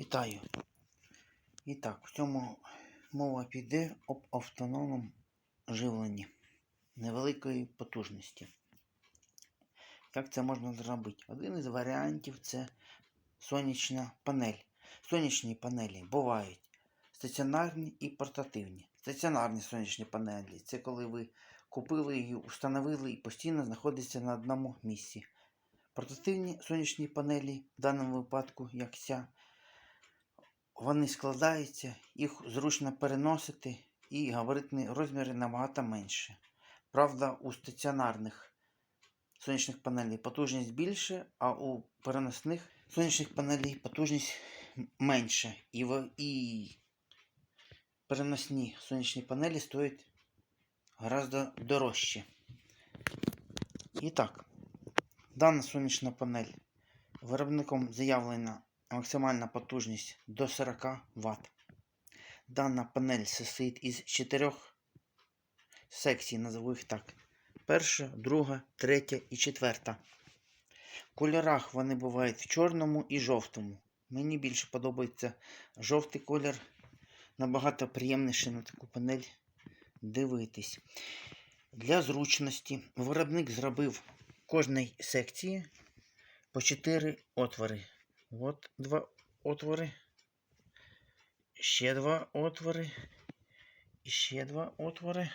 Вітаю. І так, в цьому мова піде об автономному живленні невеликої потужності. Як це можна зробити? Один із варіантів це сонячна панель. Сонячні панелі бувають стаціонарні і портативні. Стаціонарні сонячні панелі це коли ви купили її, установили і постійно знаходиться на одному місці. Портативні сонячні панелі, в даному випадку, як ця, вони складаються, їх зручно переносити і габаритні розміри набагато менше. Правда, у стаціонарних сонячних панелей потужність більше, а у переносних сонячних панелей потужність менше. І, в, і переносні сонячні панелі стоять гораздо дорожче. І так, дана сонячна панель виробником заявлена максимальна потужність до 40 Вт. Дана панель состоїть із чотирьох секцій, назову їх так. Перша, друга, третя і четверта. В кольорах вони бувають в чорному і жовтому. Мені більше подобається жовтий колір. Набагато приємніше на таку панель дивитись. Для зручності виробник зробив кожній секції по 4 отвори. От два отвори. Ще два отвори. І ще два отвори.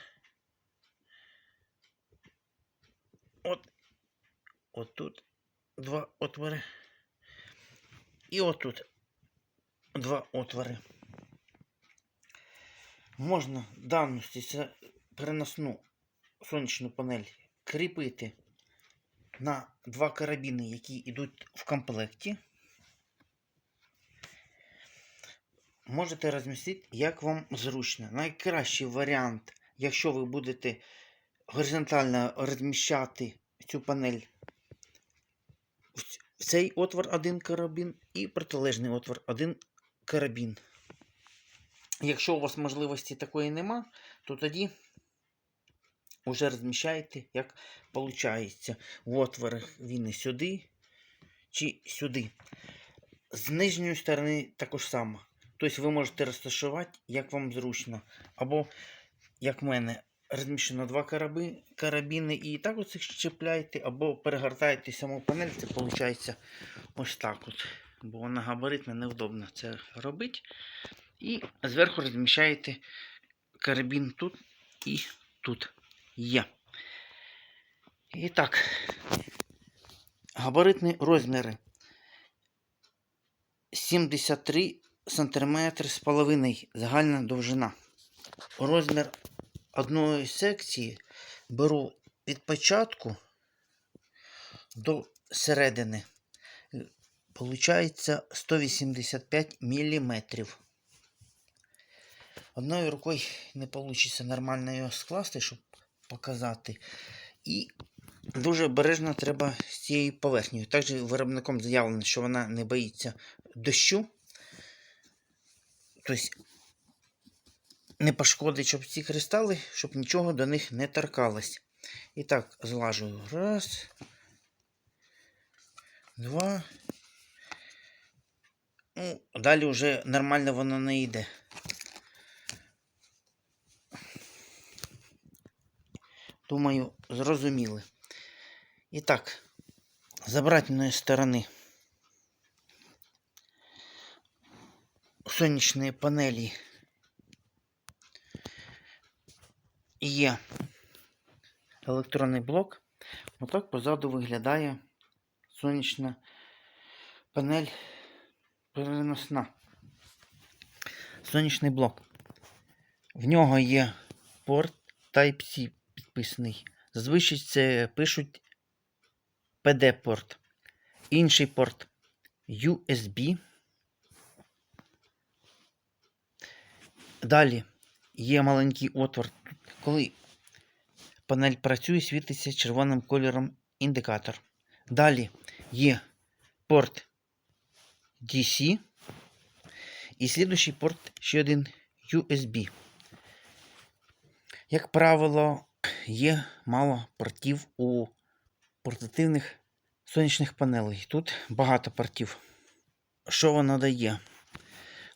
От. От тут два отвори. І отут два отвори. Можна дану стіся- переносну сонячну панель кріпити на два карабіни, які йдуть в комплекті. Можете розмістити, як вам зручно. Найкращий варіант, якщо ви будете горизонтально розміщати цю панель в цей отвор один карабін і протилежний отвор один карабін. Якщо у вас можливості такої нема, то тоді вже розміщаєте, як виходить. В отворах він сюди чи сюди. З нижньої сторони також само. Тобто ви можете розташувати, як вам зручно. Або, як в мене, розміщено два караби, карабіни і так оце чіпляєте, або перегортаєте саму панель, це виходить ось так от. Бо вона габаритна, невдобно це робити. І зверху розміщаєте карабін тут і тут є. І так, габаритні розміри 73 см з половиною загальна довжина. Розмір одної секції беру від початку до середини. Получається 185 мм. Одною рукою не вийде нормально його скласти, щоб показати. І дуже обережно треба з цією поверхнею. Також виробником заявлено, що вона не боїться дощу. Тобто не пошкодить, щоб ці кристали, щоб нічого до них не торкалось. І так, злажую. Раз. Два. Ну, далі вже нормально воно не йде. Думаю, зрозуміли. І так, з обратної сторони сонячної панелі є електронний блок. Отак позаду виглядає сонячна панель переносна. Сонячний блок. В нього є порт Type-C підписаний. Зазвичай це пишуть PD-порт. Інший порт USB. Далі є маленький отвор. Коли панель працює, світиться червоним кольором індикатор. Далі є порт DC. І слідуючий порт ще один USB. Як правило, є мало портів у портативних сонячних панелей. Тут багато портів. Що воно дає?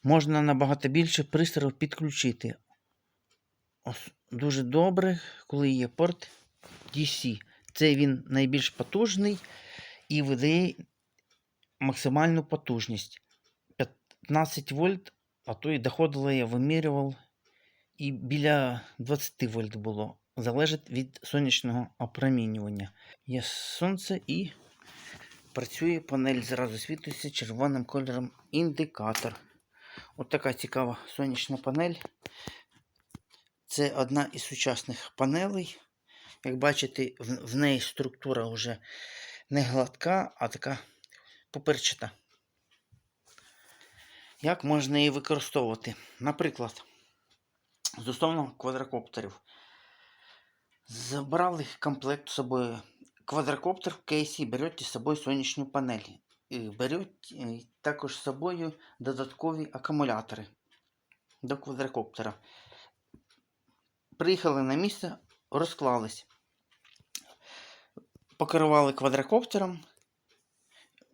Можна набагато більше пристроїв підключити. Ос- Дуже добре, коли є порт DC. Це він найбільш потужний і видає максимальну потужність. 15 вольт, а то і доходило, я вимірював, і біля 20 вольт було. Залежить від сонячного опромінювання. Є сонце і працює панель, зразу світиться червоним кольором індикатор. От така цікава сонячна панель. Це одна із сучасних панелей. Як бачите, в, неї структура вже не гладка, а така поперчата. Як можна її використовувати? Наприклад, стосовно квадрокоптерів. Забрали комплект з собою. Квадрокоптер в кейсі берете з собою сонячну панель. І берете е, також з собою додаткові акумулятори до квадрокоптера. Приїхали на місце, розклались. Покерували квадрокоптером,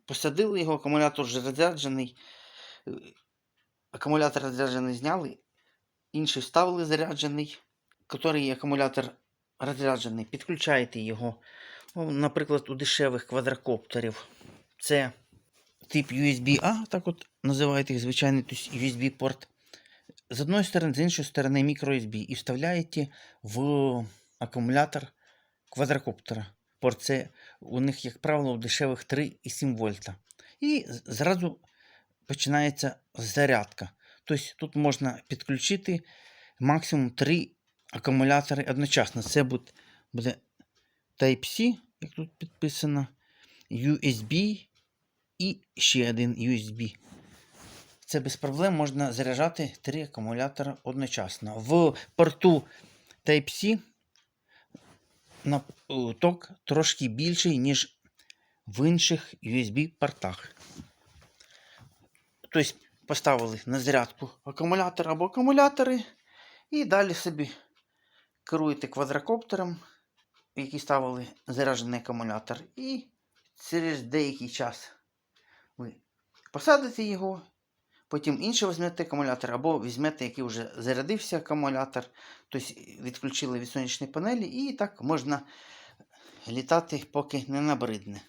посадили його, акумулятор вже розряджений. Е, Акумулятор розряджений зняли, інший вставили заряджений, який акумулятор розряджений, підключаєте його. Ну, наприклад, у дешевих квадрокоптерів. Це тип USB-A, так от називають їх звичайний USB-порт. З одної сторони, з іншої сторони microUSB і вставляєте в акумулятор квадрокоптера. Порт це у них, як правило, у дешевих 3,7 вольта. І зразу починається зарядка. Тобто тут можна підключити максимум 3 акумулятори одночасно. Це буде Type-C, як тут підписано, USB і ще один USB. Це без проблем можна заряджати 3 акумулятора одночасно. В порту Type-C ток трошки більший, ніж в інших USB-портах. Тобто поставили на зарядку акумулятор або акумулятори, і далі собі керуєте квадрокоптером, який ставили заряджений акумулятор, і через деякий час ви посадите його, потім інший візьмете акумулятор, або візьмете, який вже зарядився акумулятор, тобто відключили від сонячної панелі, і так можна літати, поки не набридне.